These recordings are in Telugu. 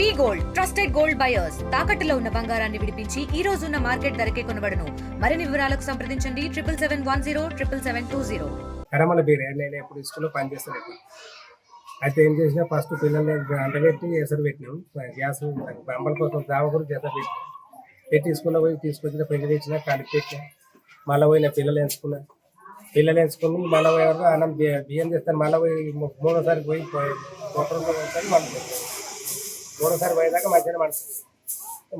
V gold trusted gold buyers. తాకట్టులో ఉన్న బంగారాన్ని విడిపించి ఈ రోజు ఉన్న మార్కెట్ ధరకే కొనబడను. మరిన్ని వివరాలకు సంప్రదించండి. Triple seven one zero triple seven two zero. కరమల బీరే నేను ఎప్పుడు స్కూల్లో పనిచేస్తాను అయితే ఏం చేసినా ఫస్ట్ పిల్లల్ని అంటబెట్టి ఎసరు పెట్టినాం. గ్యాస్ బంబల కోసం జామ కూడా ఎసరు పెట్టినాం. పెట్టి స్కూల్లో పోయి తీసుకొచ్చిన పెళ్ళి తెచ్చిన కలిపి పెట్టిన. మళ్ళీ పోయిన పిల్లలు ఎంచుకున్నా. పిల్లలు ఎంచుకుని మళ్ళీ పోయే వరకు అన్నం బియ్యం చేస్తాను మళ్ళీ పోయి మూడోసారి పోయి ఒకసారి మళ్ళీ మూడోసారి పోయేదాకా మధ్యాహ్నం మండుతుంది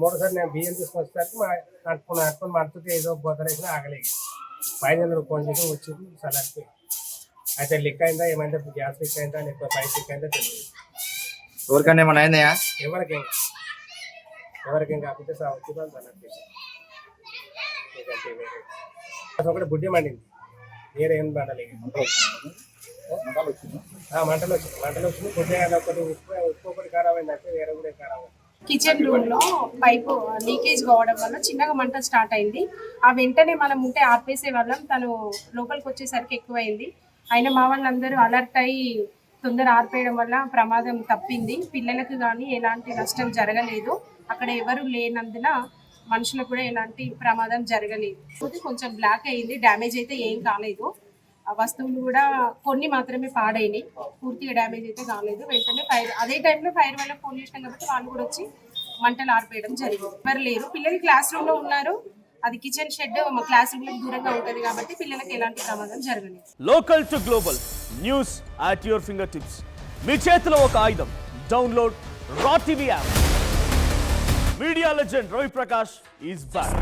మూడోసారి నేను బియ్యం తీసుకొని వచ్చేసరికి మా అంటుకుని అంటుకుని మంటుకి ఏదో బొత్తలేసిన ఆగలేదు. పైన ఫోన్ చేసి వచ్చింది సలాక్కి అయితే లిక్ అయిందా ఏమైందా గ్యాస్ లిక్ అయిందా లేకపోతే పైప్ లిక్ అయిందా తెలియదు. ఎవరికైనా ఏమైనా అయిందా? ఎవరికేం? ఎవరికేం కాకపోతే సావచ్చు సలాక్ ఒకటి బుడ్డి మండింది. వేరే ఏం మండలేదు ఆ, మంటలు వచ్చింది మంటలు వచ్చింది కొద్దిగా ఒకటి ఉప్పు ఉప్పు ఒకటి ఖరాబ్ అయిందంటే వేరే కూడా ఖరాబ్ కిచెన్ రూమ్లో పైపు లీకేజ్ కావడం వల్ల చిన్నగా మంట స్టార్ట్ అయింది. ఆ వెంటనే మనం ఉంటే ఆపేసే వాళ్ళం. తను లోపలికి వచ్చేసరికి ఎక్కువైంది. అయినా మా వాళ్ళందరూ అలర్ట్ అయ్యి తొందర ఆర్పేయడం వల్ల ప్రమాదం తప్పింది. పిల్లలకు కానీ ఎలాంటి నష్టం జరగలేదు. అక్కడ ఎవరు లేనందున మనుషులకు కూడా ఎలాంటి ప్రమాదం జరగలేదు. కొంచెం బ్లాక్ అయింది. డ్యామేజ్ అయితే ఏం కాలేదు. వస్తువులు కూడా కొన్ని మాత్రమే పాడైనాయి. పూర్తిగా డ్యామేజ్ అయితే కాలేదు. వెంటనే ఫైర్ అదే టైంలో ఫైర్ వల్ల ఫోన్ చేసినాం కాబట్టి వాళ్ళు కూడా వచ్చి మంటలు ఆర్పేయడం జరిగింది. ఎవరు లేరు. పిల్లలు క్లాస్ రూమ్లో ఉన్నారు. అది కిచెన్ షెడ్ మా క్లాస్ రూమ్ దూరంగా ఉంటుంది కాబట్టి పిల్లలకి ఎలాంటి ప్రమాదం జరగలేదు. Local to global news at your fingertips మీ చేతిలో ఒక ఆయుధం. Download raw TV app media legend Ravi Prakash is back